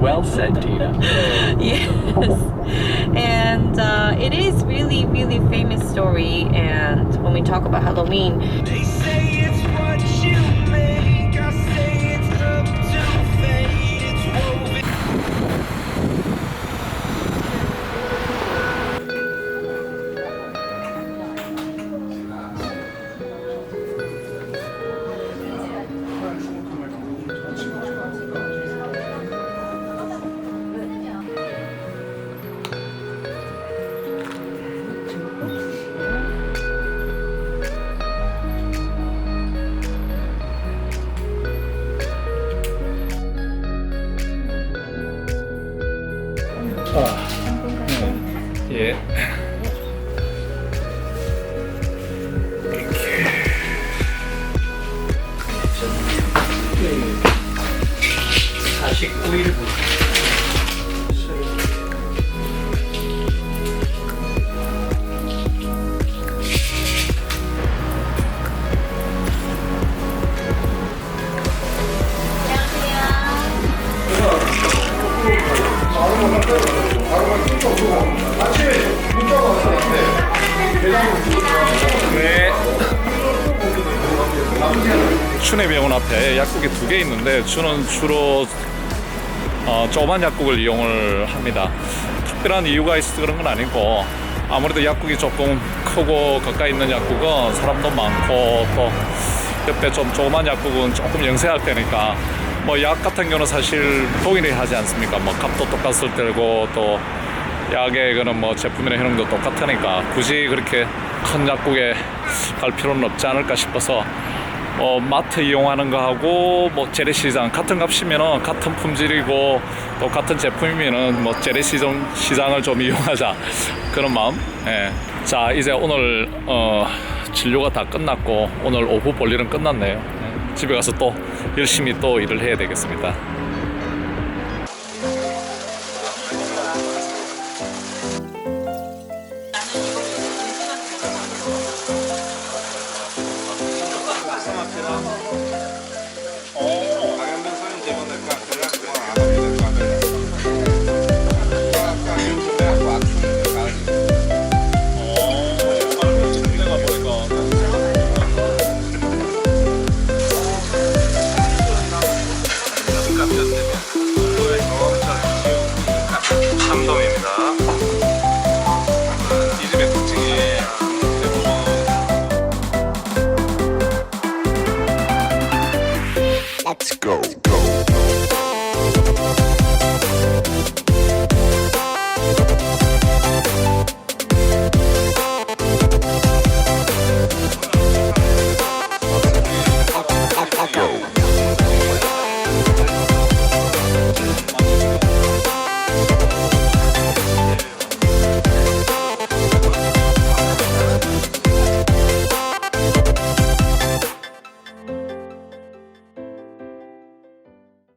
Well said, Tina. yes. And uh, it is really, really famous story. And when we talk about Halloween, 예. 사십구 일부. 네. 춘해병원 앞에 약국이 두 개 있는데 주는 주로 어, 조그만 약국을 이용을 합니다. 특별한 이유가 있어서 그런 건 아니고 아무래도 약국이 조금 크고 가까이 있는 약국은 사람도 많고 또 옆에 좀 조그만 약국은 조금 영세할 때니까 뭐 약 같은 경우는 사실 동일히 하지 않습니까? 뭐 값도 똑같을 때고 또 그는 뭐 제품이나 효능도 똑같으니까 굳이 그렇게 큰 약국에 갈 필요는 없지 않을까 싶어서 어, 마트 이용하는 거하고 뭐 재래시장 같은 값이면은 같은 품질이고 또 같은 제품이면은 뭐 재래시장 시장을 좀 이용하자 그런 마음. 예. 자 이제 오늘 어, 진료가 다 끝났고 오늘 오후 볼 일은 끝났네요. 예. 집에 가서 또 열심히 또 일을 해야 되겠습니다. 好好好 Let's go.